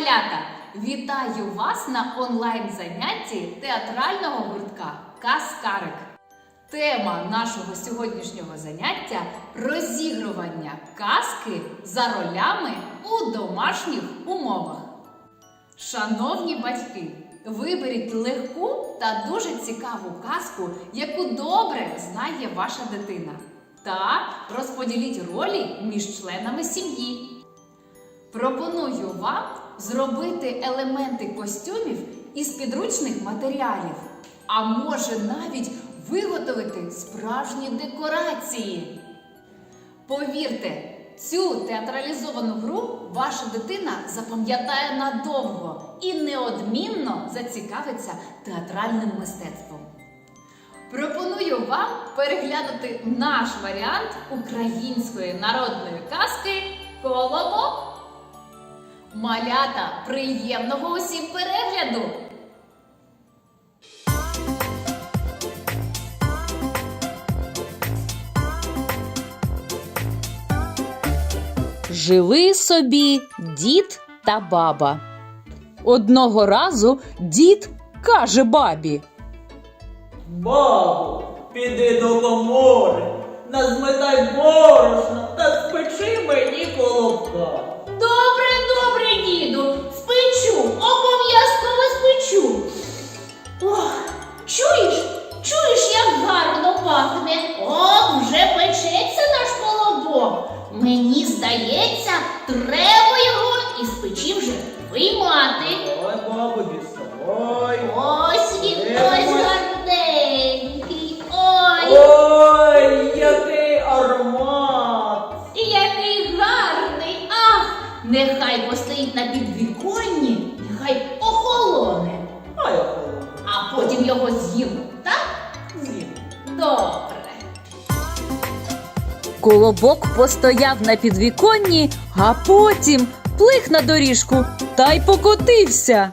малята! Вітаю вас на онлайн-занятті театрального гуртка Каскарик. Тема нашого сьогоднішнього заняття розігрування казки за ролями у домашніх умовах. Шановні батьки, виберіть легку та дуже цікаву казку, яку добре знає ваша дитина. Та розподіліть ролі між членами сім'ї. Пропоную вам зробити елементи костюмів із підручних матеріалів, а може навіть виготовити справжні декорації. Повірте, цю театралізовану гру ваша дитина запам'ятає надовго і неодмінно зацікавиться театральним мистецтвом. Пропоную вам переглянути наш варіант української народної казки Колобок. Малята, приємного усім перегляду! Жили собі дід та баба. Одного разу дід каже бабі: Бабу, піди до комори, назметай борошно та спечи мені колобка. Його так? З'їм. Добре. Колобок постояв на підвіконні, а потім плих на доріжку та й покотився.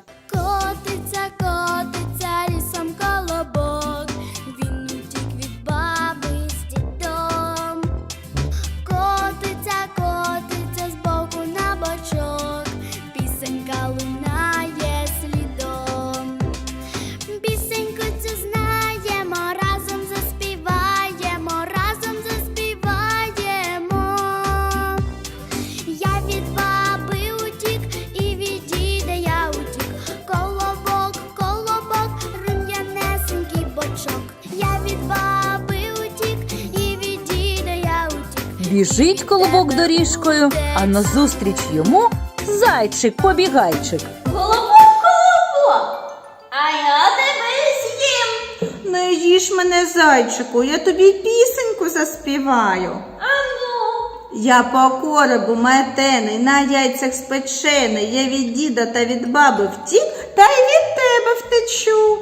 Біжить колобок доріжкою, а назустріч йому зайчик-побігайчик. Колобок, колобок, а я тебе з'їм. Не їж мене, зайчику, я тобі пісеньку заспіваю. Ану. Я по коробу метений, на яйцях спечений, я від діда та від баби втік, та й від тебе втечу.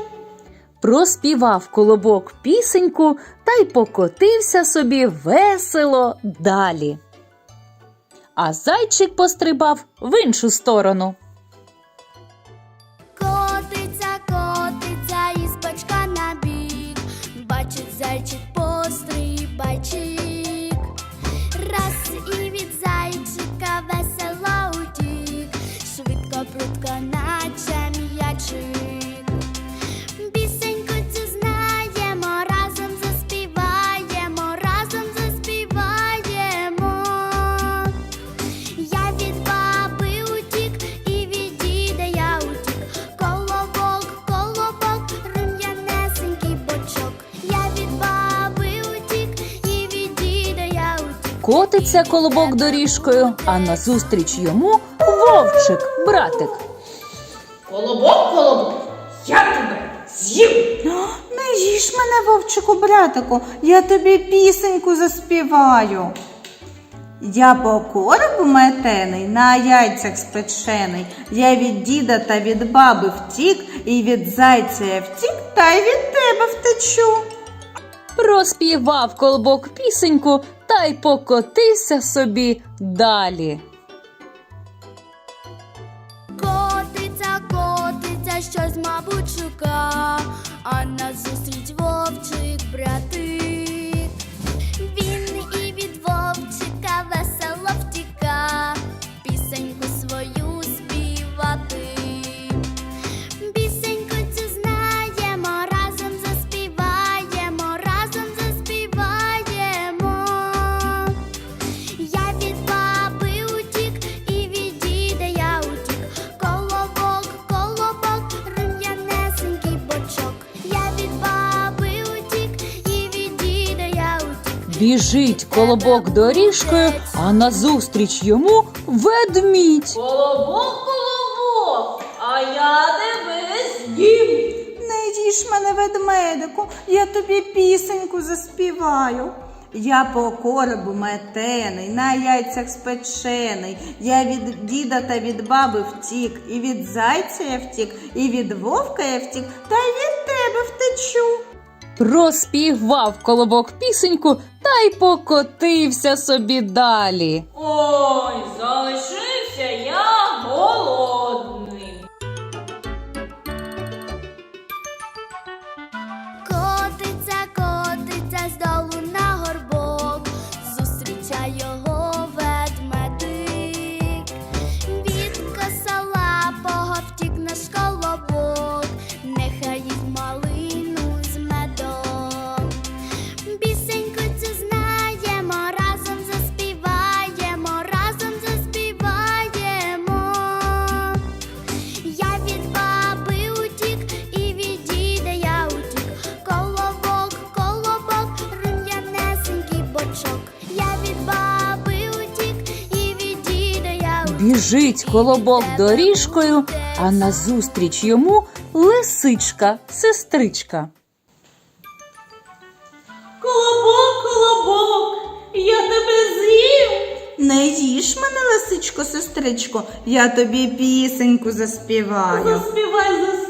Проспівав колобок пісеньку та й покотився собі весело далі. А зайчик пострибав в іншу сторону. Котиться колобок доріжкою, а назустріч йому вовчик, братик. Колобок, колобок, я тебе з'їм. Не їж мене, вовчику, братику, я тобі пісеньку заспіваю. Я по коробу метений, на яйцях спечений. Я від діда та від баби втік, і від зайця я втік, та й від тебе втечу. Проспівав колобок пісеньку та й покотився собі далі. Котиться, котиться, щось, мабуть, шука, а назустріч вовчик Біжить колобок доріжкою, а назустріч йому ведмідь. Колобок, колобок, а я тебе з'їм. Не їж мене, ведмедику, я тобі пісеньку заспіваю. Я по коробу метений, на яйцях спечений. Я від діда та від баби втік, і від зайця я втік, і від вовка я втік, та й від тебе втечу. Проспівав колобок пісеньку та й покотився собі далі. Ой, Біжить колобок доріжкою, а назустріч йому лисичка, сестричка. Колобок, колобок, я тебе з'їв. Не їж мене, лисичко, сестричко, я тобі пісеньку заспіваю. Заспівай, заспівай.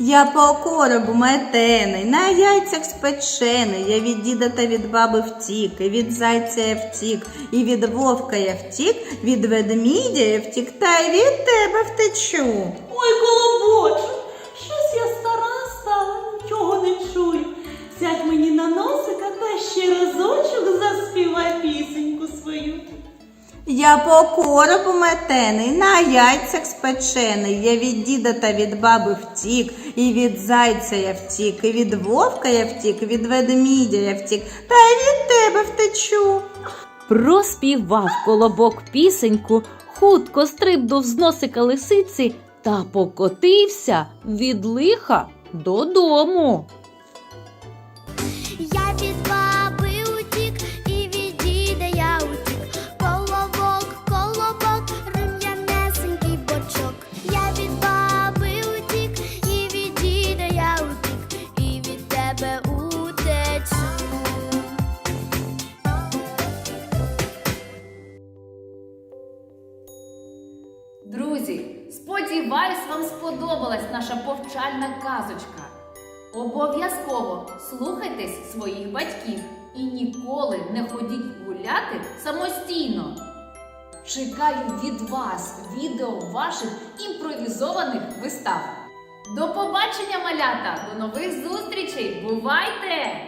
Я по коробу метений, на яйцях спечений. Я від діда та від баби втік, і від зайця я втік, і від вовка я втік, від ведмідя я втік, та й від тебе втечу. Ой, колобоче, Я по коробу метений, на яйцях спечений. Я від діда та від баби втік, і від зайця я втік, і від вовка я втік, і від ведмідя я втік, та й від тебе втечу. Проспівав колобок пісеньку, хутко стрибнув з носика лисиці та покотився від лиха додому. Сподіваюсь, вам сподобалась наша повчальна казочка. Обов'язково слухайтесь своїх батьків і ніколи не ходіть гуляти самостійно. Чекаю від вас відео ваших імпровізованих вистав. До побачення, малята! До нових зустрічей! Бувайте!